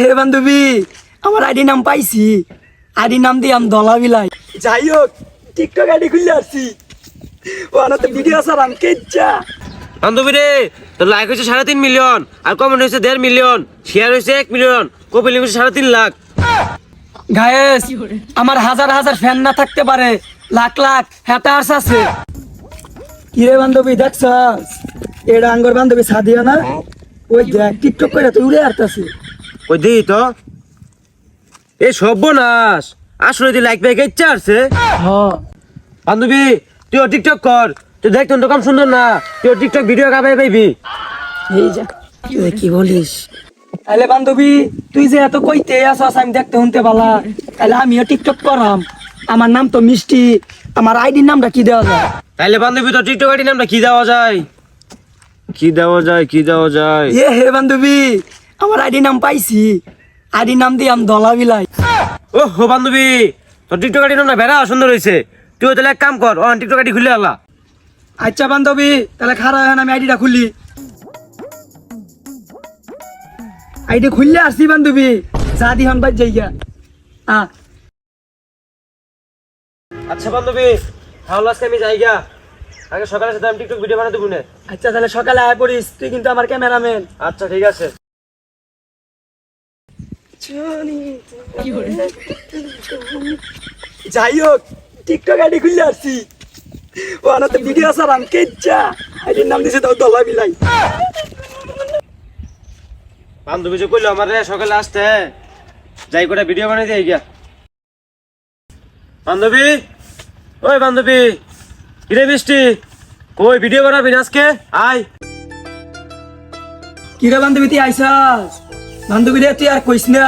হে বান্ধবী আমার আইডি নাম পাইছি। আইডি নাম দিয়ে আমি দলা বিলাই। যাই হোক টিকটক আইডি খুলে আসছি। ও আনাতে ভিডিও সারাম কেচ্ছা। বান্ধবী রে তোর লাইক হয়েছে সাড়ে তিন মিলিয়ন আর কমেন্ট হয়েছে দেড় মিলিয়ন শেয়ার হয়েছে এক মিলিয়ন কপিল হয়েছে সাড়ে তিন লাখ। গায়েস আমার হাজার হাজার ফ্যান না থাকতে পারে লাখ লাখ হ্যাটার্স আছে। কিরে বান্ধবী দেখছস? এটা আঙ্গর বান্ধবী সাদিয়া না? ওই দেখ টিকটক করে তো উড়ে আসতেছে ওই তো। এ সর্বনাশ। আসলে তুই লাইক পেয়ে ইচ্ছা আছে বান্ধবী তুইও টিকটক কর। তুই দেখ তোর কম সুন্দর না। তুইও টিকটক ভিডিও পাইবি। এই যা তুই কি বলিস? তাহলে বান্ধবী তুই যে এত কইতে আসস আমি দেখতে শুনতে পালা। তাহলে আমিও টিকটক করাম। আমার নাম তো মিষ্টি। আমার আইডির নামটা কি দেওয়া যায়? তাইলে বান্ধবী তোর টিকটক আইডি নামটা কি দেওয়া যায়? কি দেওয়া যায় কি দেওয়া যায়? এ হে বান্ধবী আমার আইডি নাম পাইছি। আইডি নাম দিয়ে আমি দলা বিলাই। ও হো বান্ধবী তোর টিকটক আইডি নামটা বেড়া সুন্দর হয়েছে তুই তাহলে এক কাম কর ও টিকটক আইডি খুলে আলা। আচ্ছা বান্ধবী তাহলে খারাপ হয় না আমি আইডিটা খুললি আইডি খুললে আসছি বান্ধবী যা দি হন বাদ যাইয়া আ। আচ্ছা বান্ধবী তাহলে আজকে আমি যাই গা আগে সকালে সাথে আমি টিকটক ভিডিও বানাতে বুনে আচ্ছা তাহলে সকালে আয় পড়িস তুই কিন্তু আমার ক্যামেরাম্যান। আচ্ছা ঠিক আছে। যাই হোক টিকটক আইডি খুললে আসছি। ও আনাতে ভিডিও সারাম কেচ্ছা। আইডির নাম দিছে তো দলা বিলাই। বান্ধবী যে কইলো আমার রে সকালে আসতে। যাই করে ভিডিও বানাই দিয়ে গিয়া বান্ধবী? ওই বান্ধবী কিরে বৃষ্টি কই ভিডিও বানাবি আজকে? আয়। কিরে বান্ধবী তুই আইসাস বান্ধবী রে তুই আর কইস না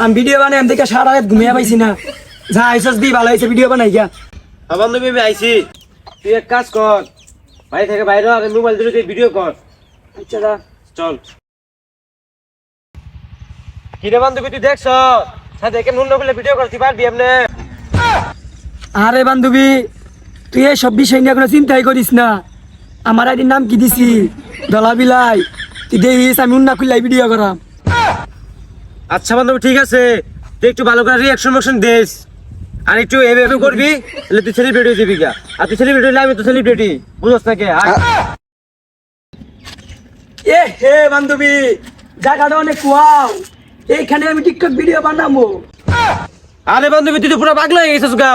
আমি ভিডিও বানাই আমি দেখে সারা রাত ঘুমিয়ে পাইছি না। যা আইসাস দি ভালো হয়েছে ভিডিও বানাই গিয়া হ্যাঁ বান্ধবী আমি আইছি। তুই এক কাজ কর বাড়ি থেকে বাইরে আর মোবাইল তুই ভিডিও কর। আচ্ছা দা চল। কিরে বান্ধবী তুই দেখছ? সাথে কেমন অন্য করলে ভিডিও করতে পারবি এমনি? আরে বান্ধবী তুই এই সব বিষয় নিয়ে কোনো চিন্তাই করিস না। আমার আইডির নাম কি দিছি? দলা বিলাই। তুই দেখিস আমি উন্না খুললাই ভিডিও করাম। আচ্ছা বান্ধবী ঠিক আছে। তুই একটু ভালো করে রিয়াকশন মোশন দিস। আর একটু এভাবে করবি তাহলে তুই সেলিব্রিটি হয়ে যাবি গা। আর তুই সেলিব্রিটি হলে আমি তো সেলিব্রিটি বুঝছ না কে। এ হে বান্ধবী জায়গাটা অনেক কুয়াও এইখানে আমি টিকটক ভিডিও বানাবো। আরে বান্ধবী তুই তো পুরো পাগলা হয়ে গেছিস গা।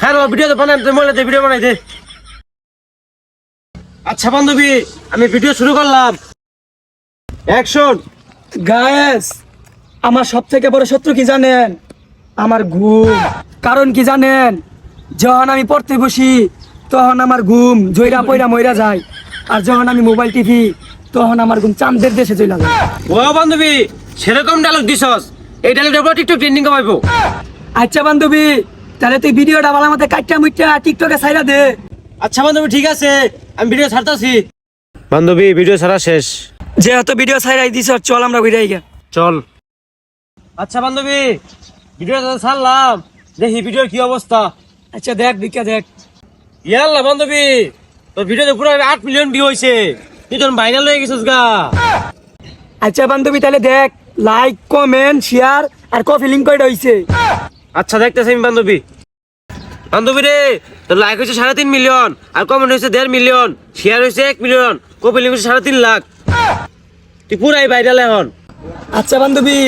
খারাপ ভিডিও তো বানাই তুই মনে ভিডিও বানাই দে। আচ্ছা বান্ধবী আমি ভিডিও শুরু করলাম। অ্যাকশন গায়েস আমার সব থেকে বড় শত্রু কি জানেন? আমার ঘুম। কারণ কি জানেন? যখন আমি পড়তে বসি তখন আমার ঘুম জয়রা পয়রা ময়রা যায়। আর যখন আমি মোবাইল টিভি তখন আমার ঘুম চাঁদের দেশে চলে যায়। ও বান্ধবী সেরকম ডায়লগ দিছস। এই ডায়লগটা পুরো টিকটক ট্রেন্ডিং কমাইবো। আচ্ছা বান্ধবী তাহলে তুই ভিডিওটা ভালো মতো কাটটা মুইটা টিকটকে ছাইরা দে। আচ্ছা বান্ধবী ঠিক আছে। আমি ভিডিও ছাড়তাছি। বান্ধবী ভিডিও ছাড়া শেষ। যেহেতু ভিডিও ছাইরাই দিছ চল আমরা ঘুরাই গা চল। আচ্ছা বান্ধবী ভিডিও ছাড়লাম। দেখি ভিডিওর কি অবস্থা। আচ্ছা দেখ বিকা দেখ। ইয়াল্লা বান্ধবী তোর ভিডিওতে পুরো আট মিলিয়ন ভিউ হয়েছে তুই তোর ভাইরাল হয়ে গেছিস গা। আচ্ছা বান্ধবী তাহলে দেখ লাইক কমেন্ট শেয়ার আর কপি লিঙ্ক কয়টা হইছে? আচ্ছা দেখতেছি আমি বান্ধবী। বান্ধবী রে তোর লাইক হয়েছে সাড়ে তিন মিলিয়ন আর কমেন্ট হয়েছে দেড় মিলিয়ন শেয়ার হয়েছে এক মিলিয়ন কপি লিঙ্ক হয়েছে সাড়ে তিন লাখ। তুই পুরাই ভাইরাল এখন। আচ্ছা বান্ধবী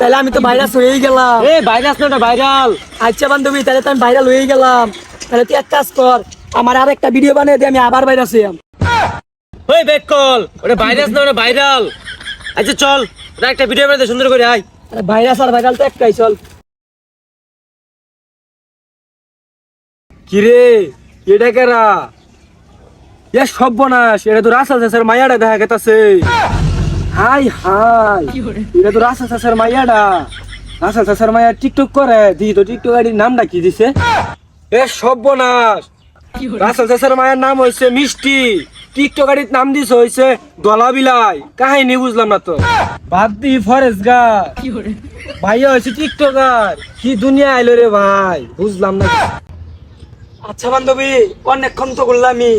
তাহলে আমি তো ভাইরাস হয়েই গেলাম। এ ভাইরাস না ভাইরাল আচ্ছা বান্ধবী তাহলে তো আমি ভাইরাল হয়ে গেলাম। তাহলে তুই এক কাজ কর আমার আর একটা ভিডিও বানিয়ে দিয়ে আমি আবার ভাইরাস হইয়াম ওই ব্যাক কল ওটা ভাইরাস না ওটা ভাইরাল আচ্ছা চল ওটা একটা ভিডিও বানাতে সুন্দর করে আয়। আরে ভাইরাস আর ভাইরাল তো একটাই চল। কিরে এটা কেরা? এ সর্বনাশ এটা তো রাসা চাষের মাইয়াটা দেখা গেতাছে। High high. এটা তো রাসা চাষের মাইয়াটা রাসা চাষের মাইয়া টিকটক করে। দি তো টিকটক আইডির নামটা কি দিছে? এ সর্বনাশ। রাসা চাষের মায়ের নাম হইছে মিষ্টি। টিকটক আইডির নাম দিছে হইছে দলা বিলাই কাহিনী বুঝলাম না তো। বাদ দি ফরেস্ট গা ভাইয়া হয়েছে টিকটকার। কি দুনিয়া আইলো রে ভাই? বুঝলাম না। আচ্ছা বান্ধবী অনেকক্ষণ তো করলাম আমি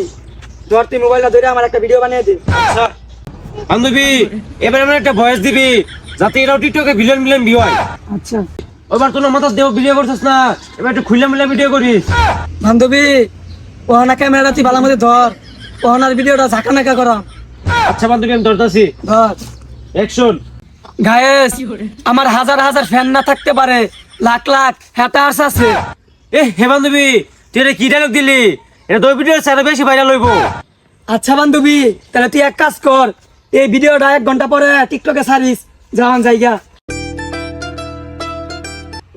ধর তুই মোবাইলটা ধরে আমার একটা ভিডিও বানিয়ে দে। আচ্ছা বান্ধবী এবার আমার একটা ভয়েস দিবি যাতে এরাও টিকটকে ভিলেন মিলেন ভিউ হয়। আচ্ছা। ওবার তোর মাথা দেহ ভিডিও করছিস না এবার একটু খুললে মিলে ভিডিও করিস। বান্ধবী ওহানা ক্যামেরা তুই ভালো মধ্যে ধর। ওহানার ভিডিওটা ঝাঁকা নাকা করা। আচ্ছা বান্ধবী আমি ধরতেছি। ধর। অ্যাকশন গায়েস আমার হাজার হাজার ফ্যান না থাকতে পারে। লাখ লাখ হ্যাটার্স আছে। এ হে বান্ধবী তুই এটা কি ডায়লগ দিলি? এটা তোর ভিডিও স্যার বেশি ভাইরাল হইব। আচ্ছা বান্ধবী তাহলে তুই এক কাজ কর। এই ভিডিওটা এক ঘণ্টা পরে টিকটকে ছাড়িস। যাওয়ান জায়গা।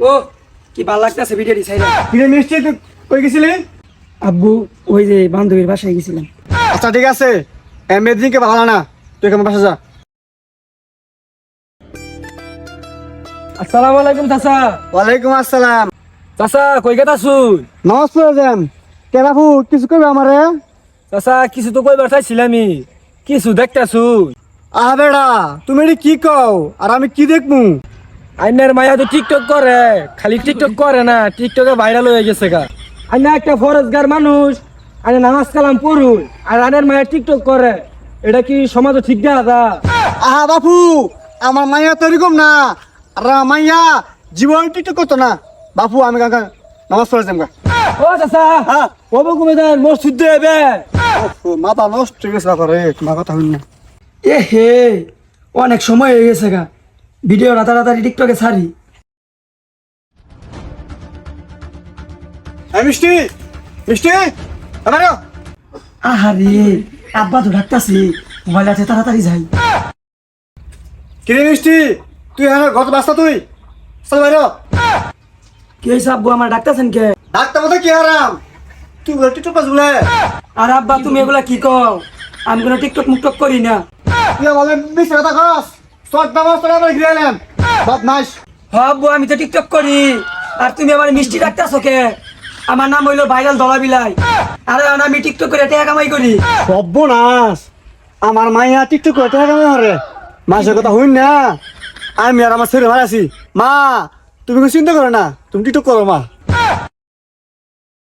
ও কি ভালো লাগতেছে ভিডিওটি ছাইরা। কিরে মিষ্টি তুই কই গেছিলি? আব্বু ওই যে বান্ধবীর বাসায় গেছিলাম। আচ্ছা ঠিক আছে। এমএদিনকে ভালো না। তুই কেমন বাসা যা। আসসালামু আলাইকুম চাচা। ওয়ালাইকুম আসসালাম। চাচা কই গেতা শুন নমস্কার জ্যাম। কে বাবু কিছু কইবে আমারে? চাচা কিছু তো কইবার চাইছিলামই। কিছু দেখতাছু? আহ বেড়া তুমি এটি কি কও? আর আমি কি দেখমু? আইনার মায়া তো টিকটক করে খালি টিকটক করে না টিকটকে ভাইরাল হয়ে গেছে গা। আইনা একটা ফরেজগার মানুষ আইনা নামাজ কালাম পড়ুন আর আইনার মায়া টিকটক করে। এটা কি সমাজে ঠিক দেয়া দা? আহা বাপু আমার মাইয়া তো এরকম না। আর আমার মাইয়া জীবন টিকটক করতো না। বাপু আমি কাকা নামাজ পড়ে গা। ও চাচা হ্যাঁ। ও বকুমে দেন মসজিদ দেবে মাথা নষ্ট হয়ে গেছে বাপা তোমার কথা হইনি না। এ হে অনেক সময় হয়ে গেছে গা। ভিডিও রাতারাতারি টিকটকে ছাড়ি। হ্যাঁ মিষ্টি মিষ্টি আহারে আব্বা তো ডাকতাছি মোবাইল আছে তাড়াতাড়ি যাই। কিরে মিষ্টি তুই হ্যাঁ গত বাস্তা তুই? চল বাইর কি আব্বু আমার ডাকতাছেন কে? ডাক্তার মতো কি হারাম? তুই বলে টিকটক পাস বলে। আর আব্বা তুমি এগুলা কি কও? আমি কোনো টিকটক মুকটক করি না। তুই বলে মিস কথা কস। শর্ট নামাজ তোরা আমরা ঘিরে এলাম। বদমাস হ আব্বু আমি তো টিকটক করি। আর তুমি আমার মিষ্টি ডাকতাছো কে? আমার নাম হইল ভাইরাল দলা বিলাই আর আমি টিকটক করে টাকা কামাই করি। সর্বনাশ আমার মাইয়া টিকটক করে টাকা কামাই হরে মাসের কথা হইন না। আমি আর আমার ছেলে ভাই আছি। মা তুমি কোনো চিন্তা করো না। তুমি টিকটক করো মা।